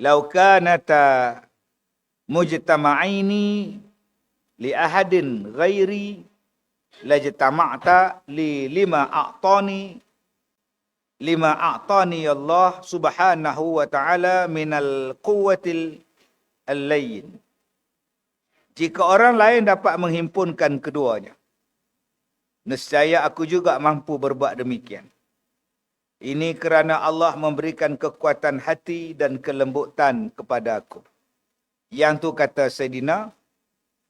Lau kanata mujtama'aini li ahadin ghairi lajtama'ta li lima a'tani lima a'tani Allah subhanahu wa ta'ala minal quwwatil al-layyin. Jika orang lain dapat menghimpunkan keduanya, nescaya aku juga mampu berbuat demikian. Ini kerana Allah memberikan kekuatan hati dan kelembutan kepada aku. Yang tu kata Sayyidina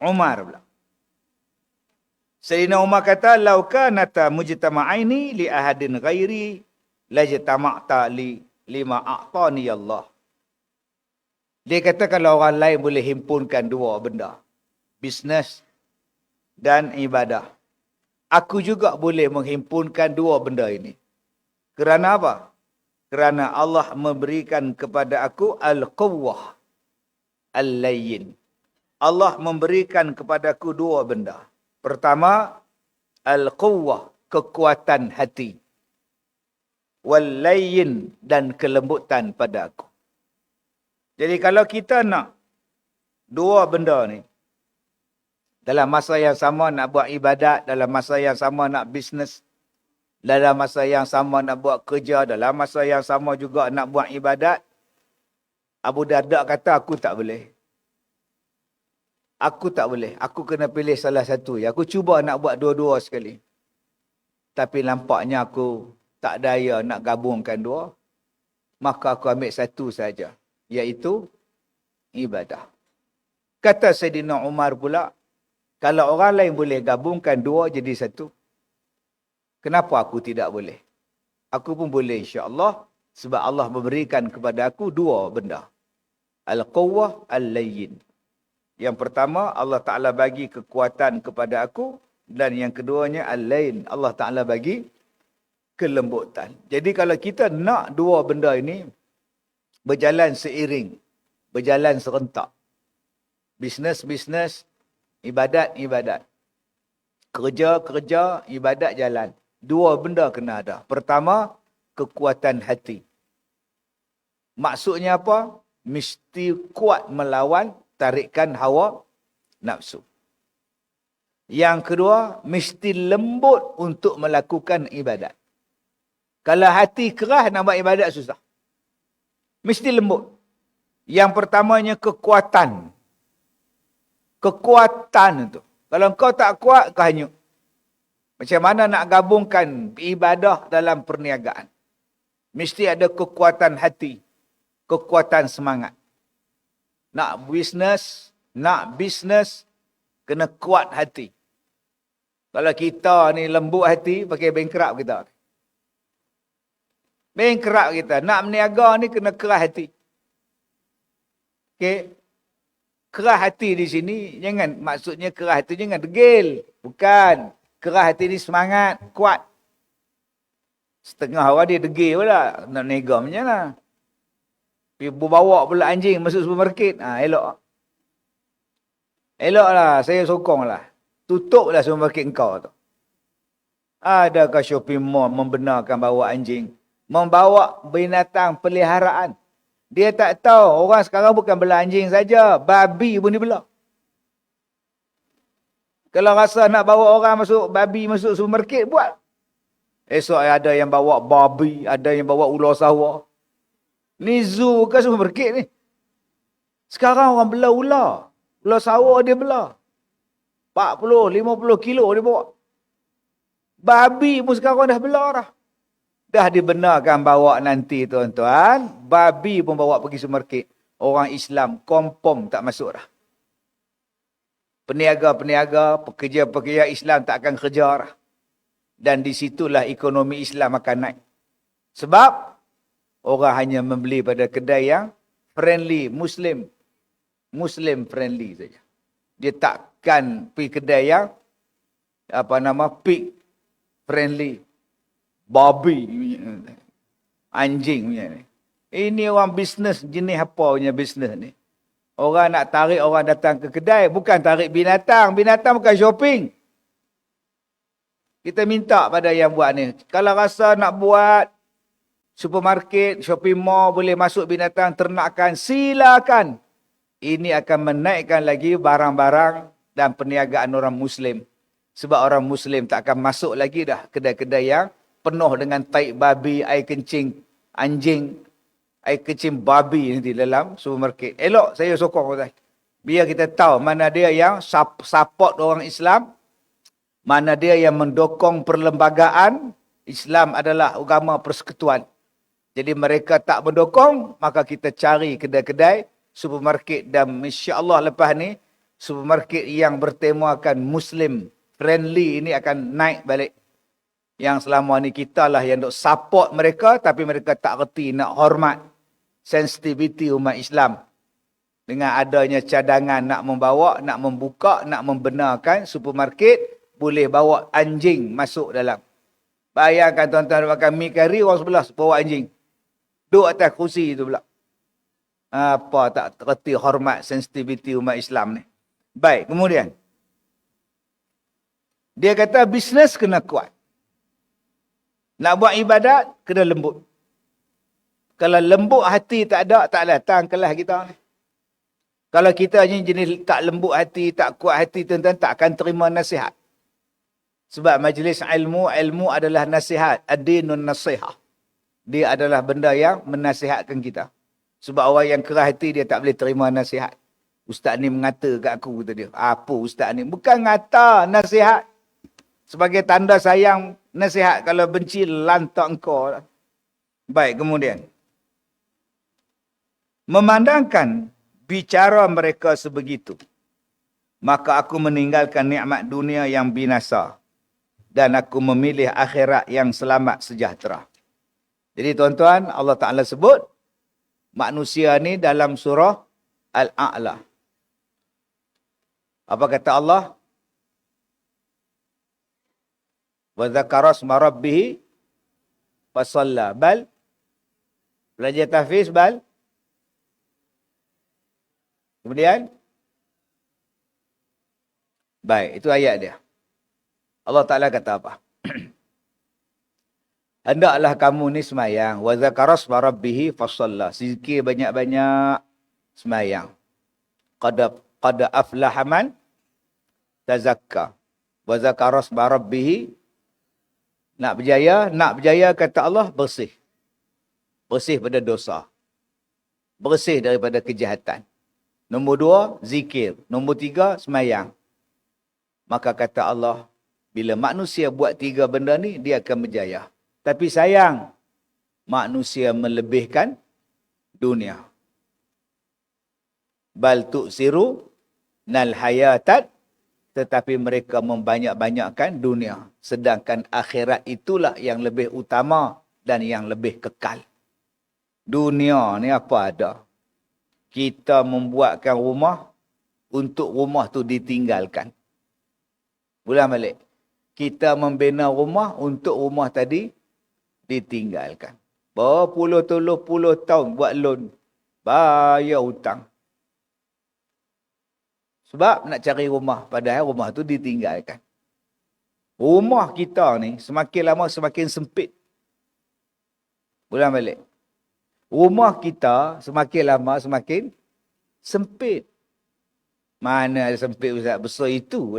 Umar pula. Sayyidina Umar kata, Lau kanata mujtama'aini li ahadin ghairi, lajtama'ta li lima a'tani Allah. Dia kata kalau orang lain boleh himpunkan dua benda. Bisnes dan ibadah. Aku juga boleh menghimpunkan dua benda ini. Kerana apa? Kerana Allah memberikan kepada aku al-quwwah al-layyin. Allah memberikan kepada aku dua benda. Pertama, al-quwwah, kekuatan hati. Wal-layyin dan kelembutan pada aku. Jadi kalau kita nak dua benda ni, dalam masa yang sama nak buat ibadat, dalam masa yang sama nak bisnes, dalam masa yang sama nak buat kerja, dalam masa yang sama juga nak buat ibadat. Abu Darda kata aku tak boleh. Aku tak boleh. Aku kena pilih salah satu. Aku cuba nak buat dua-dua sekali. Tapi nampaknya aku tak daya nak gabungkan dua. Maka aku ambil satu saja. Iaitu ibadah. Kata Sayyidina Umar pula, kalau orang lain boleh gabungkan dua jadi satu, Kenapa aku tidak boleh? Aku pun boleh insya-Allah sebab Allah memberikan kepada aku dua benda. Al-quwwah al-layyin. Yang pertama Allah Taala bagi kekuatan kepada aku dan yang keduanya al-layn. Allah Taala bagi kelembutan. Jadi kalau kita nak dua benda ini berjalan seiring, berjalan serentak. Bisnes-bisnes, ibadat-ibadat. Kerja-kerja, ibadat jalan. Dua benda kena ada. Pertama, kekuatan hati. Maksudnya apa? Mesti kuat melawan tarikan hawa nafsu. Yang kedua, mesti lembut untuk melakukan ibadat. Kalau hati keras nak buat ibadat susah. Mesti lembut. Yang pertamanya kekuatan. Kekuatan itu. Kalau kau tak kuat, kau hanyut. Macam mana nak gabungkan ibadah dalam perniagaan? Mesti ada kekuatan hati, kekuatan semangat. Nak bisnes, nak bisnes, kena kuat hati. Kalau kita ni lembut hati, pakai bankrupt kita. Bankrupt kita. Nak meniaga ni kena keras hati. Okay. Keras hati di sini, jangan maksudnya keras hati, jangan degil. Bukan kerah hati ni semangat, kuat. Setengah orang dia degil pula. Nak nega macam mana. Pergi bawa pula anjing masuk supermarket. Ha, elok. Elok lah. Saya sokong lah. Tutup lah supermarket kau tu. Adakah shopping mall membenarkan bawa anjing? Membawa binatang peliharaan. Dia tak tahu orang sekarang bukan bela anjing saja. Babi pun dibela. Kalau rasa nak bawa orang masuk babi masuk supermarket buat. Esok ada yang bawa babi, ada yang bawa ular sawah. Ni zoo ke supermarket ni? Sekarang orang bela ular. Ular sawah dia bela. 40, 50 kilo dia bawa. Babi pun sekarang dah bela dah. Dah dibenarkan bawa nanti tuan-tuan. Babi pun bawa pergi supermarket. Orang Islam kompom tak masuk dah peniaga-peniaga, pekerja-pekerja Islam tak akan kerja. Dan di situlah ekonomi Islam akan naik. Sebab orang hanya membeli pada kedai yang friendly, Muslim. Muslim friendly saja. Dia takkan pergi kedai yang apa nama pig friendly. Babi. Anjing punya ni. Ini orang bisnes jenis apa punya bisnes ni? Orang nak tarik orang datang ke kedai. Bukan tarik binatang. Binatang bukan shopping. Kita minta pada yang buat ni. Kalau rasa nak buat supermarket, shopping mall, boleh masuk binatang ternakan, silakan. Ini akan menaikkan lagi barang-barang dan perniagaan orang Muslim. Sebab orang Muslim tak akan masuk lagi dah kedai-kedai yang penuh dengan taik babi, air kencing, anjing, air kencing babi di dalam supermarket. Elok saya sokong tuan. Biar kita tahu mana dia yang support orang Islam, mana dia yang mendokong perlembagaan Islam adalah agama persekutuan. Jadi mereka tak mendukung, maka kita cari kedai-kedai, supermarket dan insya-Allah lepas ni supermarket yang bertemakan Muslim friendly ini akan naik balik. Yang selama ni kita lah yang duk support mereka tapi mereka tak reti nak hormat sensitivity umat Islam. Dengan adanya cadangan nak membawa, nak membuka, nak membenarkan supermarket boleh bawa anjing masuk dalam. Bayangkan tuan-tuan makan mi kari orang sebelah bawa anjing. Duduk atas kursi itu pula. Apa tak terti hormat sensitiviti umat Islam ni. Baik, kemudian. Dia kata bisnes kena kuat. Nak buat ibadat, kena lembut. Kalau lembut hati tak ada, tak datang kelas kita ni. Kalau kita ni jenis tak lembut hati, tak kuat hati, tuan-tuan tak akan terima nasihat. Sebab majlis ilmu, ilmu adalah nasihat. Ad-dinun nasihah dia adalah benda yang menasihatkan kita. Sebab orang yang keras hati dia tak boleh terima nasihat. Ustaz ni mengata kat aku kata dia. Apa ustaz ni? Bukan ngata nasihat. Sebagai tanda sayang nasihat kalau benci lantak engkau. Baik kemudian. Memandangkan bicara mereka sebegitu. Maka aku meninggalkan nikmat dunia yang binasa. Dan aku memilih akhirat yang selamat sejahtera. Jadi tuan-tuan, Allah Ta'ala sebut manusia ni dalam surah Al-A'la. Apa kata Allah? Wa zakara asma rabbih fa shalla bal belajar tahfiz bal Kemudian Baik, itu ayat dia. Allah Taala kata apa? Hendaklah kamu ni semayang. Wa zakaras wa rabbihi fasalla. Zikir banyak-banyak semayang. Qada, qada aflahaman tazakka. Wa zakaras wa rabbihi. Nak berjaya, nak berjaya kata Allah bersih. Bersih pada dosa. Bersih daripada kejahatan. Nombor dua, zikir. Nombor tiga, semayang. Maka kata Allah, bila manusia buat tiga benda ni, dia akan berjaya. Tapi sayang, manusia melebihkan dunia. Bal siru nal hayatat tetapi mereka membanyak-banyakkan dunia. Sedangkan akhirat itulah yang lebih utama dan yang lebih kekal. Dunia ni apa ada? Kita membuatkan rumah untuk rumah tu ditinggalkan. Ulang balik. Kita membina rumah untuk rumah tadi ditinggalkan. Berpuluh-puluh puluh tahun buat loan. Bayar hutang. Sebab nak cari rumah. Padahal rumah tu ditinggalkan. Rumah kita ni semakin lama semakin sempit. Ulang balik. Rumah kita semakin lama semakin sempit. Mana ada sempit Ustaz? Besar itu.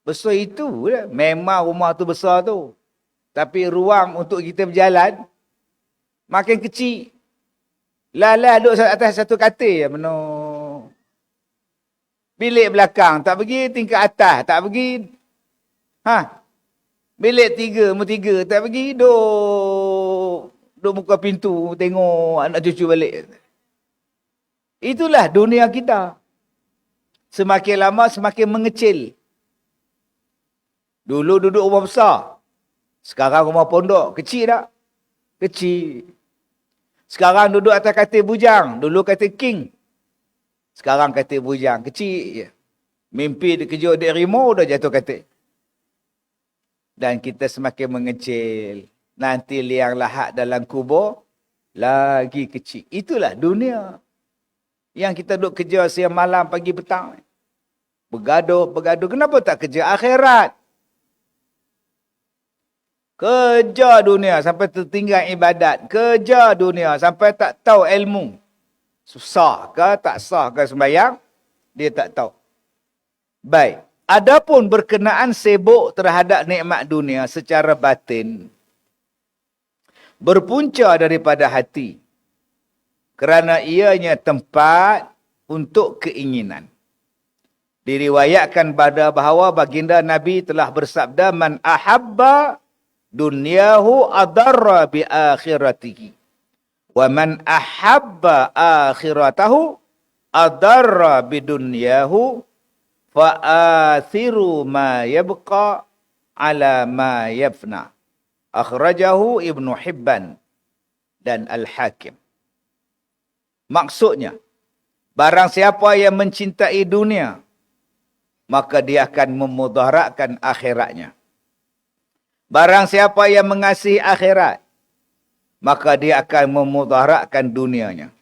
Besar itu. Memang rumah tu besar tu. Tapi ruang untuk kita berjalan makin kecil. Lala duduk atas satu katil ya meno. Bilik belakang tak pergi tingkat atas, tak pergi. Ha. Bilik tiga, mu tiga, tak pergi duduk duduk muka pintu tengok anak cucu balik. Itulah dunia kita. Semakin lama semakin mengecil. Dulu duduk rumah besar. Sekarang rumah pondok. Kecil tak? Kecil. Sekarang duduk atas katil bujang. Dulu katil king. Sekarang katil bujang. Kecil je. Mimpi dikejut di rimau dah jatuh katil. Dan kita semakin mengecil. Nanti liang lahat dalam kubur. Lagi kecil. Itulah dunia. Yang kita duduk kerja siang malam pagi petang. Bergaduh, bergaduh. Kenapa tak kerja akhirat? Kerja dunia sampai tertinggal ibadat. Kerja dunia sampai tak tahu ilmu. Susah ke tak sah ke sembahyang? Dia tak tahu. Baik. Adapun berkenaan sibuk terhadap nikmat dunia secara batin. Berpunca daripada hati. Kerana ianya tempat untuk keinginan. Diriwayatkan pada bahawa baginda Nabi telah bersabda man ahabba dunyahu adarra bi akhiratihi wa man ahabba akhiratahu adarra bi dunyahu fa athiru ma yabqa ala ma yafna akhrajahu ibnu hibban dan al hakim maksudnya barang siapa yang mencintai dunia maka dia akan memudaratkan akhiratnya. Barang siapa yang mengasihi akhirat, maka dia akan memudaratkan dunianya.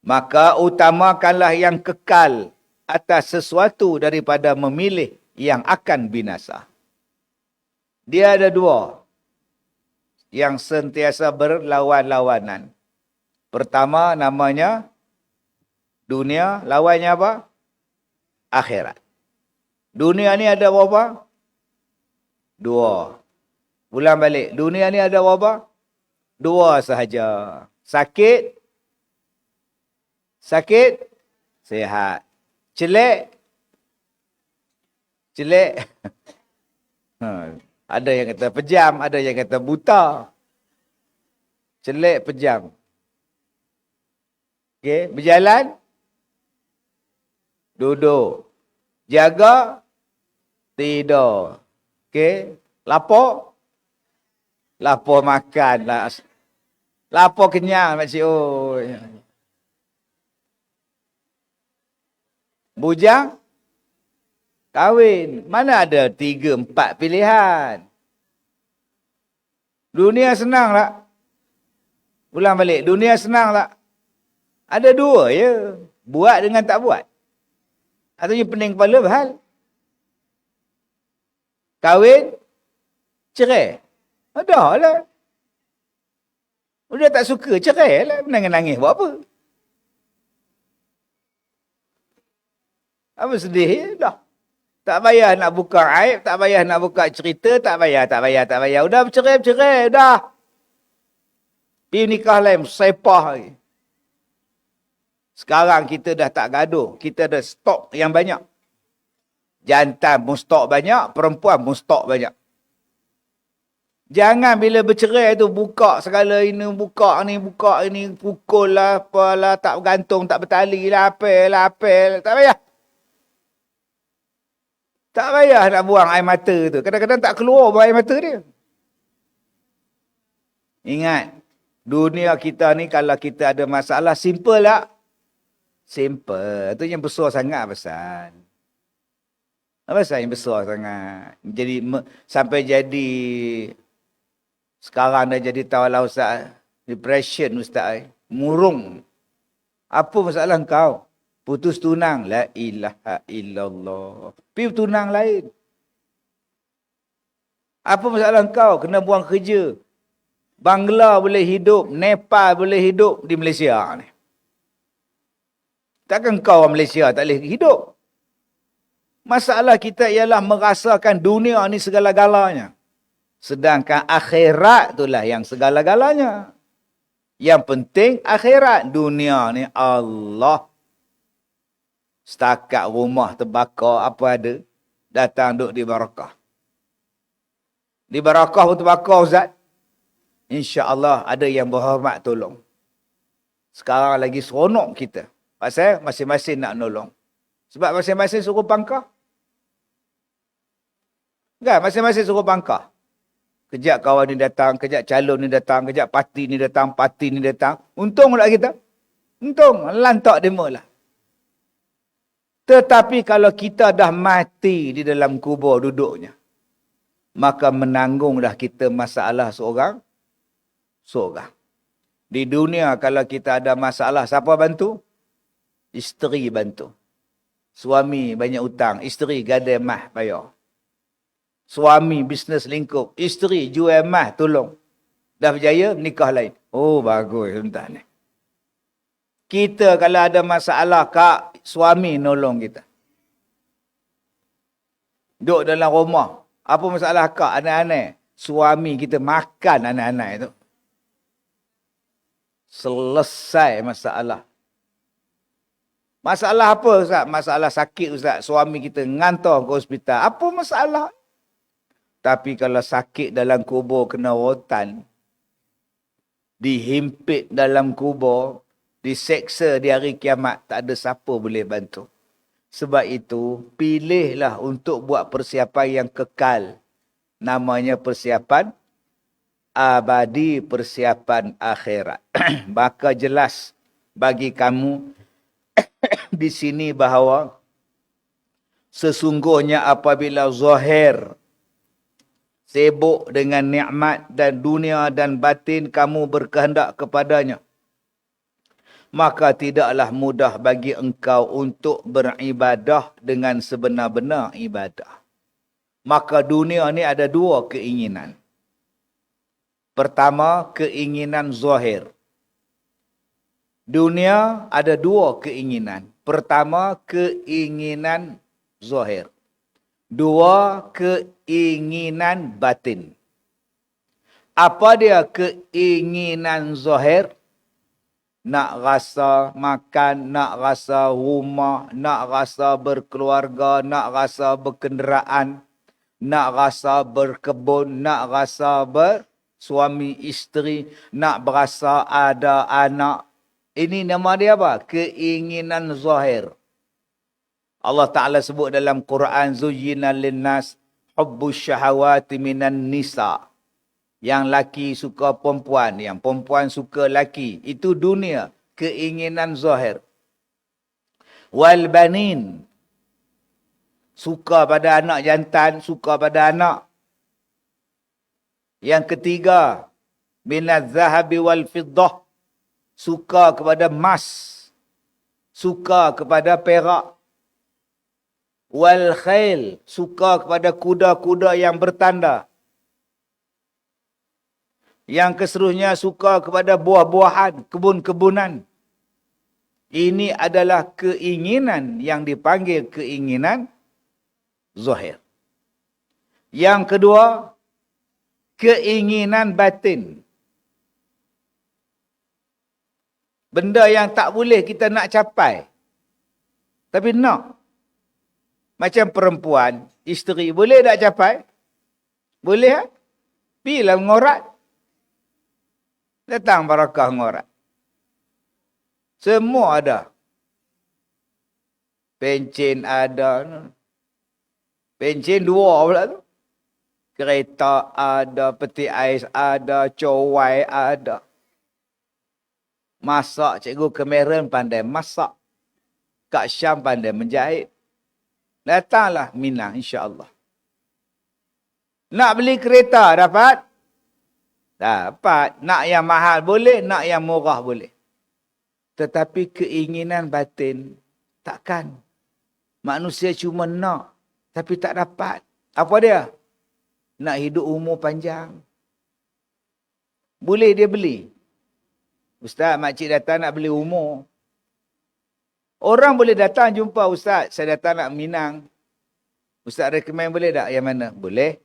Maka utamakanlah yang kekal atas sesuatu daripada memilih yang akan binasa. Dia ada dua yang sentiasa berlawan-lawanan. Pertama namanya dunia, lawannya apa? Akhirat. Dunia ni ada berapa? Dua. Ulang balik. Dunia ni ada berapa? Dua sahaja. Sakit. Sakit. Sehat. Celek. Celek. Ha. Ada yang kata pejam. Ada yang kata buta. Celek pejam. Okey. Berjalan. Duduk. Jaga. Tidur. Okey. Lapor. Lapor makan lah. Lapor kenyang makcik. Oh. Bujang. Kahwin. Mana ada tiga, empat pilihan. Dunia senang tak? Ulang balik. Dunia senang tak? Ada dua ya. Buat dengan tak buat. Yang pening kepala berhal. Kahwin, cerai. Ada lah. Dia tak suka, cerai lah. Menangis-nangis buat apa? Apa sedih? Ya? Dah. Tak payah nak buka aib, tak payah nak buka cerita, tak payah, tak payah, tak payah. Udah bercerai, bercerai, dah. Pergi nikah lain, sepah lagi. Sekarang kita dah tak gaduh. Kita ada stok yang banyak. Jantan pun stok banyak, perempuan pun stok banyak. Jangan bila bercerai tu buka segala ini, buka ni, buka ini, pukul lah, apalah, tak bergantung, tak bertali lah, apel lah, apel. Tak payah. Tak payah nak buang air mata tu. Kadang-kadang tak keluar buang air mata dia. Ingat, dunia kita ni kalau kita ada masalah, simple lah. Simple. Itu yang besar sangat pasal. Apa pasal yang besar sangat? Jadi sampai jadi sekarang dah jadi tawalah ustaz. Depression ustaz. Murung. Apa masalah kau? Putus tunang. La ilaha illallah. Pergi tunang lain. Apa masalah kau? Kena buang kerja. Bangla boleh hidup. Nepal boleh hidup di Malaysia ni. Takkan kau orang Malaysia tak boleh hidup? Masalah kita ialah merasakan dunia ni segala-galanya. Sedangkan akhirat itulah yang segala-galanya. Yang penting akhirat. Dunia ni Allah. Setakat rumah terbakar apa ada. Datang duduk di barakah. Di barakah pun terbakar Ustaz. InsyaAllah ada yang berhormat tolong. Sekarang lagi seronok kita. Pasal masing-masing nak nolong. Sebab masing-masing suruh pangkah. Kan? Masing-masing suruh pangkah. Kejap kawan ni datang, kejap calon ni datang, kejap parti ni datang, parti ni datang. Untung lah kita. Untung. Lantak demo lah. Tetapi kalau kita dah mati di dalam kubur duduknya. Maka menanggung dah kita masalah seorang. Seorang. Di dunia kalau kita ada masalah, siapa bantu? Isteri bantu. Suami banyak utang, isteri gadai mah bayar. Suami bisnes lingkup. Isteri jual emas tolong. Dah berjaya, nikah lain. Oh, bagus tuan ni. Kita kalau ada masalah, kak, suami nolong kita. Duduk dalam rumah. Apa masalah kak, anak-anak? Suami kita makan anak-anak itu. Selesai masalah. Masalah apa Ustaz? Masalah sakit Ustaz. Suami kita ngantar ke hospital. Apa masalah? Tapi kalau sakit dalam kubur kena rotan, dihimpit dalam kubur, diseksa di hari kiamat, tak ada siapa boleh bantu. Sebab itu, pilihlah untuk buat persiapan yang kekal. Namanya persiapan abadi, persiapan akhirat. Maka jelas bagi kamu di sini bahawa sesungguhnya apabila zahir sibuk dengan nikmat dan dunia dan batin kamu berkehendak kepadanya maka tidaklah mudah bagi engkau untuk beribadah dengan sebenar-benar ibadah. Maka dunia ni ada dua keinginan. Pertama keinginan zahir. Dunia ada dua keinginan. Pertama keinginan zahir. Dua, keinginan batin. Apa dia keinginan zahir? Nak rasa makan, nak rasa rumah, nak rasa berkeluarga, nak rasa berkenderaan, nak rasa berkebun, nak rasa bersuami isteri, nak berasa ada anak. Ini nama dia apa? Keinginan zahir. Allah Ta'ala sebut dalam Quran Zujina linnas hubbus syahawati minan nisa. Yang laki suka perempuan, yang perempuan suka laki. Itu dunia, keinginan zahir. Wal banin. Suka pada anak jantan, suka pada anak. Yang ketiga, minaz zahabi wal fiddah. Suka kepada emas. Suka kepada perak wal khail suka kepada kuda-kuda yang bertanda yang keseluruhnya suka kepada buah-buahan kebun-kebunan ini adalah keinginan yang dipanggil keinginan zahir yang kedua keinginan batin benda yang tak boleh kita nak capai tapi nak macam perempuan, isteri, boleh tak capai? Boleh tak? Pergilah mengorat. Datang barakah mengorat. Semua ada. Pencin ada. Pencin dua pula tu. Kereta ada, peti ais ada, cowai ada. Masak, cikgu kemeran pandai masak. Kak Syam pandai menjahit. Datanglah Mina insya-Allah. Nak beli kereta dapat? Dapat. Nak yang mahal boleh, nak yang murah boleh. Tetapi keinginan batin takkan. Manusia cuma nak tapi tak dapat. Apa dia? Nak hidup umur panjang. Boleh dia beli. Ustaz, makcik datang nak beli umur. Orang boleh datang jumpa Ustaz. Saya datang nak Minang. Ustaz recommend boleh tak yang mana? Boleh.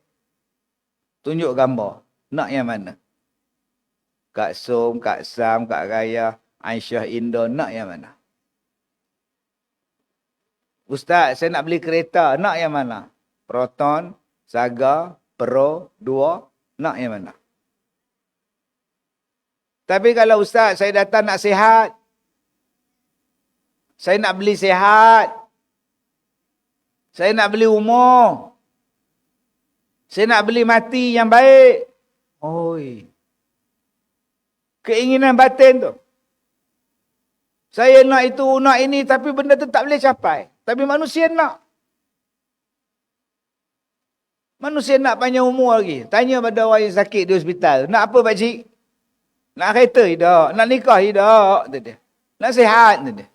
Tunjuk gambar. Nak yang mana? Kak Som, Kak Sam, Kak Raya, Aisyah Indo. Nak yang mana? Ustaz, saya nak beli kereta. Nak yang mana? Proton, Saga, Pro, Dua. Nak yang mana? Tapi kalau Ustaz, saya datang nak sihat. Saya nak beli sehat. Saya nak beli umur. Saya nak beli mati yang baik. Oi. Keinginan batin tu. Saya nak itu, nak ini tapi benda tu tak boleh capai. Tapi manusia nak. Manusia nak panjang umur lagi. Tanya pada orang yang sakit di hospital. Nak apa pakcik? Nak kereta tidak? Nak nikah tidak? Nak sihat? Tidak.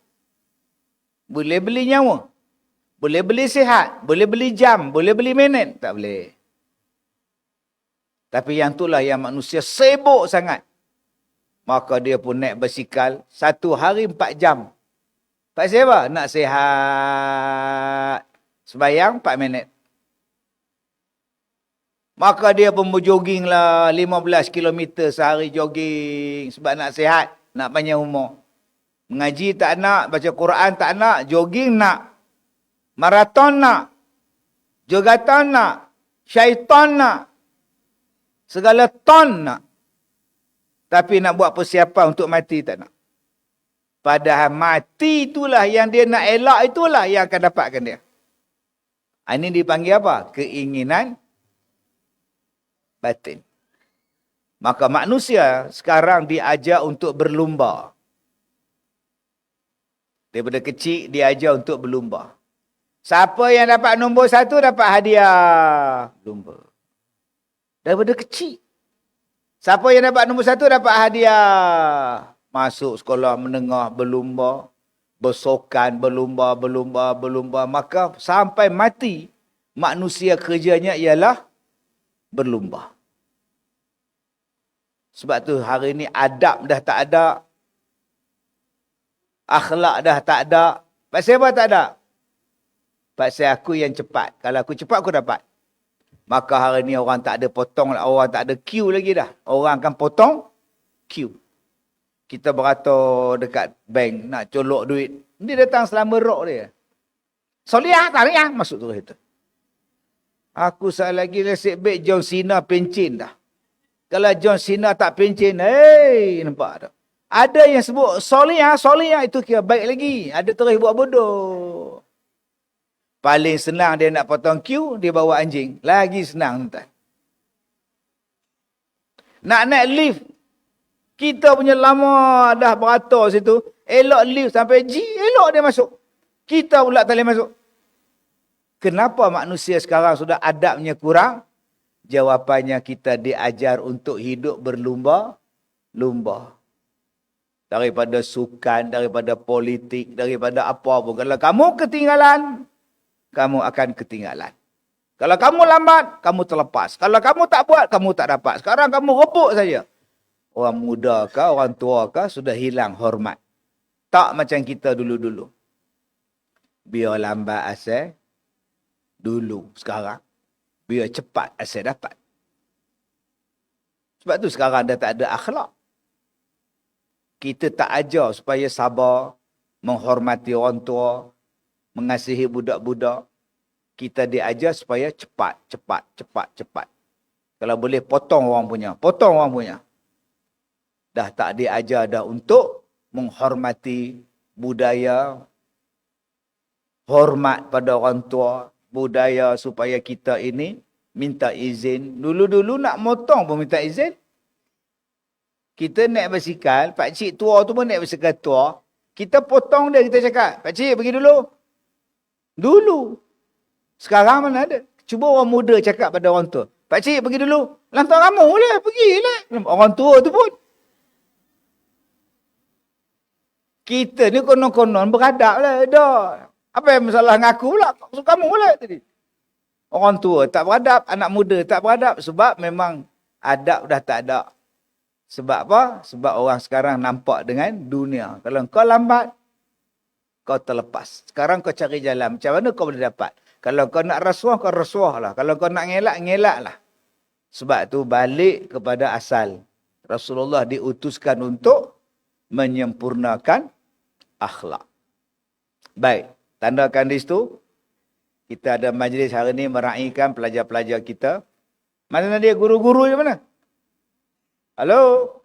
Boleh beli nyawa. Boleh beli sihat. Boleh beli jam. Boleh beli minit. Tak boleh. Tapi yang itulah yang manusia sibuk sangat. Maka dia pun naik bersikal satu hari empat jam. Pak siapa? Nak sihat. Sebayang empat minit. Maka dia pun berjoging lah 15 km sehari jogging sebab nak sihat, nak panjang umur. Mengaji tak nak, baca Quran tak nak, jogging nak. Maraton nak. Jogatan nak. Syaitan nak. Segala ton nak. Tapi nak buat persiapan untuk mati tak nak. Padahal mati itulah yang dia nak elak itulah yang akan dapatkan dia. Ini dipanggil apa? Keinginan batin. Maka manusia sekarang diajar untuk berlumba. Daripada kecil diajar untuk berlumba. Siapa yang dapat nombor satu dapat hadiah. Lumba. Daripada kecil. Siapa yang dapat nombor satu dapat hadiah. Masuk sekolah menengah berlumba. Bersokan berlumba, berlumba, berlumba. Maka sampai mati manusia kerjanya ialah berlumba. Sebab tu hari ni adab dah tak ada. Akhlak dah tak ada. Pasal apa tak ada? Pasal aku yang cepat. Kalau aku cepat aku dapat. Maka hari ni orang tak ada potong. Orang tak ada queue lagi dah. Orang akan potong queue. Kita beratur dekat bank nak colok duit. Dia datang selama rok dia. Soliah tak ya? Masuk tu itu. Aku sekali lagi nasib baik John Cena pencin dah. Kalau John Cena tak pencin, hey, nampak tak? Ada yang sebut soliyah, soliyah itu kira baik lagi. Ada terus buat bodoh. Paling senang dia nak potong queue, dia bawa anjing. Lagi senang tuan. Nak naik lift. Kita punya lama dah beratur situ. Elok lift sampai G, elok dia masuk. Kita pula tak boleh masuk. Kenapa manusia sekarang sudah adabnya kurang? Jawapannya kita diajar untuk hidup berlumba. Lumba. Daripada sukan, daripada politik, daripada apa pun. Kalau kamu ketinggalan, kamu akan ketinggalan. Kalau kamu lambat, kamu terlepas. Kalau kamu tak buat, kamu tak dapat. Sekarang kamu rebuk saja. Orang muda ke, orang tua ke, sudah hilang hormat. Tak macam kita dulu-dulu. Biar lambat asal, dulu sekarang biar cepat asal dapat sebab tu sekarang dah tak ada akhlak kita tak ajar supaya sabar menghormati orang tua mengasihi budak-budak kita diajar supaya cepat cepat cepat cepat kalau boleh potong orang punya potong orang punya dah tak diajar dah untuk menghormati budaya hormat pada orang tua budaya supaya kita ini minta izin. Dulu-dulu nak motong pun minta izin. Kita naik basikal, pak cik tua tu pun naik basikal tua. Kita potong dia, kita cakap, pak cik pergi dulu. Dulu. Sekarang mana ada? Cuba orang muda cakap pada orang tua. Pak cik pergi dulu. Lantar kamu lah, pergilah. Orang tua tu pun. Kita ni konon-konon beradab lah. Dah. Apa yang masalah ngaku pula? Maksud kamu pula tadi. Orang tua tak beradab, anak muda tak beradab sebab memang adab dah tak ada. Sebab apa? Sebab orang sekarang nampak dengan dunia. Kalau kau lambat, kau terlepas. Sekarang kau cari jalan. Macam mana kau boleh dapat? Kalau kau nak rasuah, kau rasuah lah. Kalau kau nak ngelak, ngelak lah. Sebab tu balik kepada asal. Rasulullah diutuskan untuk menyempurnakan akhlak. Baik. Tandakan di situ. Kita ada majlis hari ini meraihkan pelajar-pelajar kita. Mana dia guru-guru di mana? Halo?